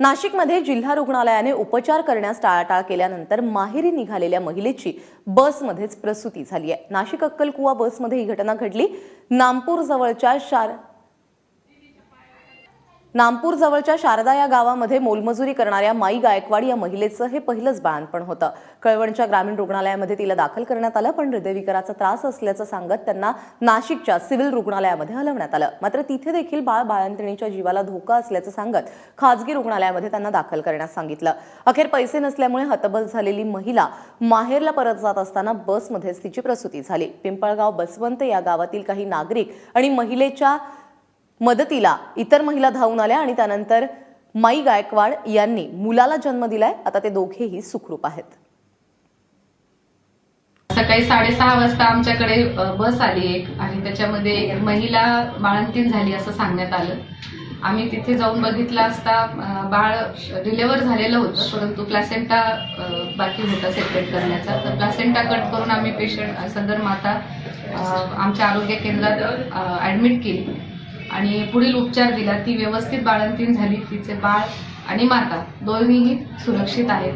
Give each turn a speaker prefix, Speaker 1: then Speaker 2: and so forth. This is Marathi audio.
Speaker 1: नाशिकमध्ये जिल्हा रुग्णालयाने उपचार करण्यास टाळाटाळ केल्यानंतर माहेरी निघालेल्या महिलेची बसमध्येच प्रसूती झाली आहे. नाशिक अक्कलकुवा बसमध्ये ही घटना घडली. नामपूर जवळच्या शार नामपूर जवळच्या शारदा या गावामध्ये मोलमजुरी करणाऱ्या माई गायकवाड या महिलेचं हे पहिलंच बाळणपण होतं. कळवणच्या ग्रामीण रुग्णालयामध्ये तिला दाखल करण्यात आलं पण हृदयविकाराचा त्रास असल्याचं सांगत त्यांना नाशिकच्या सिव्हिल रुग्णालयामध्ये हलवण्यात आलं. मात्र तिथे देखील बाळ बाळंतिणीच्या जीवाला धोका असल्याचं सांगत खाजगी रुग्णालयामध्ये त्यांना दाखल करण्यास सांगितलं. अखेर पैसे नसल्यामुळे हतबल झालेली महिला माहेरला परत जात असताना बसमध्येच तिची प्रसूती झाली. पिंपळगाव बसवंत या गावातील काही नागरिक आणि महिलेच्या मदतीला इतर महिला धावून आल्या आणि त्यानंतर माई गायकवाड यांनी मुलाला जन्म दिलाय. आता ते दोघेही सुखरूप आहेत.
Speaker 2: सकाळी साडेसहा वाजता आमच्याकडे बस आली एक आणि त्याच्यामध्ये एक महिला बाळंतीण झाली असं सांगण्यात आलं. आम्ही तिथे जाऊन बघितलं असता बाळ डिलेवर झालेलं होतं परंतु प्लॅसेंटा बाकी होता सेपरेट करण्याचा. तर प्लॅसेंटा कट करून आम्ही पेशंट सदर माता आमच्या आरोग्य केंद्रात ॲडमिट केली. आणि पुढील उपचार दिला. ती व्यवस्थित बाळंतीण झाली. तिचे बाळ आणि माता दोन्हीही सुरक्षित आहेत.